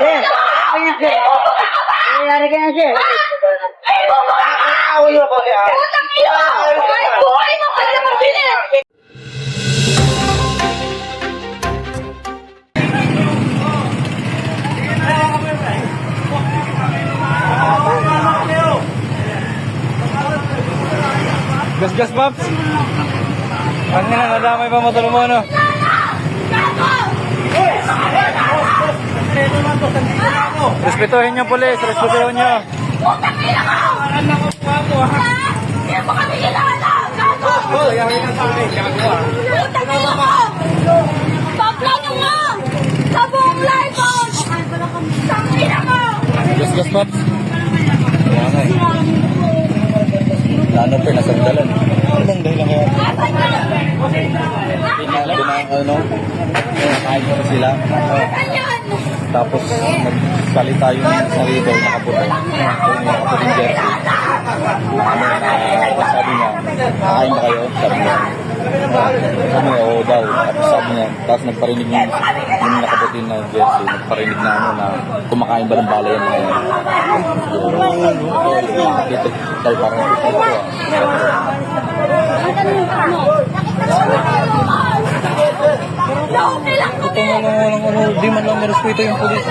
Sir, kanya sir. Nangyayari ka na sir. Away mo ko siya. Putang ina! Ay, mo ka! Gas gas Pops! Ang ina, nadamay pa motor mo ano? Respetuhin niyo polis, respetuhin niyo. Putang ina mo! Ha? Hindi mo kami kilala! Gago! Putang ina mo! Paplano mo! Sa buong life mo! Putang ina mo! Gas gas Pops! Wala nga eh. Ano pa, nasagdalan. Ano bang dahilan kaya? Asan ka? Pinala, binang ano? Nakain ko sila. Asan yan? Tapos nagsalita yung sa rito, nakaputi. Yung nakaputing jersey. Ano, na, sabi niya, kakain ba kayo? Sabi niya, ano, oo daw. Tapos sabi niya, tapos nagparinig yung, yung nakaputi na jersey, nagparinig na ano, na kumakain ba ng balay yung mga yan. Dito, dahil parang ito ah. Naupi lang Ito nga lang, walang ano, di man lang nirespeto yung polis.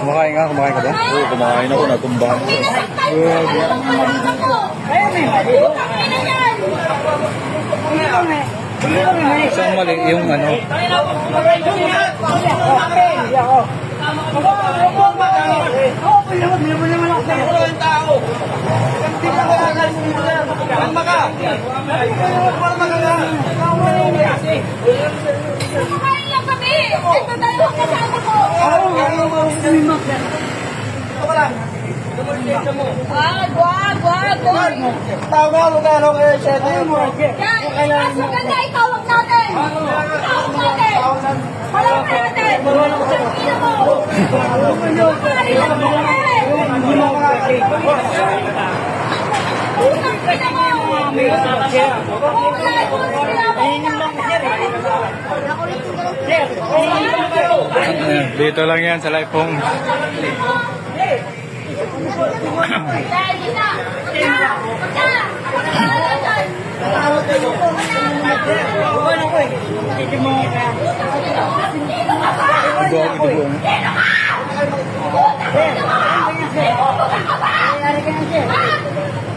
Kumakain na ka, kumakain ka ba? Oo, kumakain ako, natumbahan. Ko. Pinasaktan mo naman ang pamilya ko! Putang ina yan! Saan mali yung ano? Lang! Ito dalawang kasama ko! Wag, wag, wag, wag! Tama mo ka ano kayo siya Yan! Mas maganda itawag natin! Itawag natin! Halawag natin! Ina mo! Kumakain lang kami! Putang ina mo! Buong life mo Ayan, Dito lang yan sa live phone. Ka.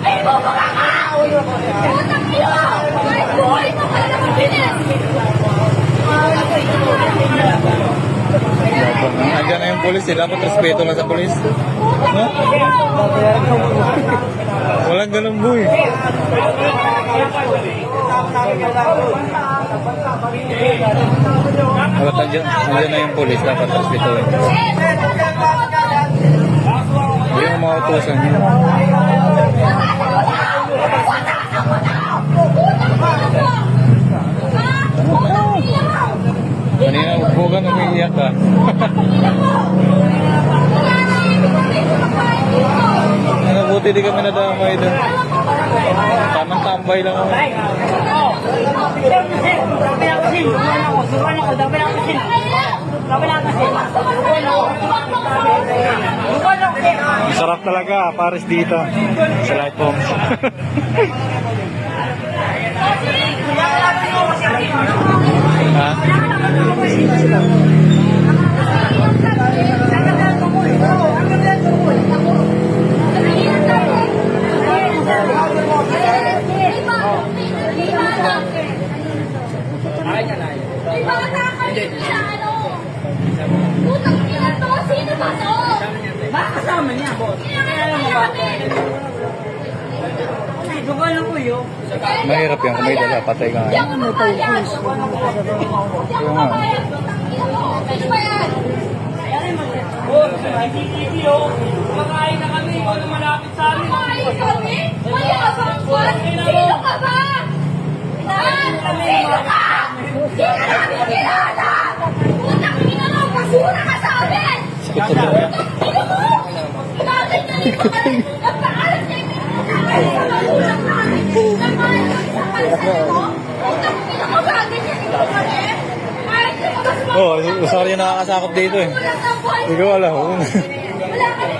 Ay, bubaka ka! Putang ina mo! Ay, buhay mo ka na mabilis! Nandiyan yung polis eh. Dapat respeto lang sa polis. No? Walang ganun boy. Dapat nandiyan, nandiyan na yung polis. Dapat respeto. Hindi mo makautosan yun. Kanina, upo ka umiiyak ka. Ano, buti di kami nadamay doon. Tamang tambay lang ako. Sarap talaga, pares dito. Sa light bombs. ha? Mahirap yan kung may dala, patay ka ngayon. Hindi ako papayag! Hindi ako papayag! Ano ba yan? Oh, nakikiti oh. Kumakain na kami, ikaw na malapit sa amin. Kumakain kami? Mayabang ko! Sino ka ba? Ah, sino ka? Hindi ka namin kilala! Putang ina mo, basura ka sa amin! Putang ina mo! Bakit na ikaw ka rin? Napaalas na ikaw! Oh, sorry na nakakasakop dito eh. Hindi ko alam. Wala ka na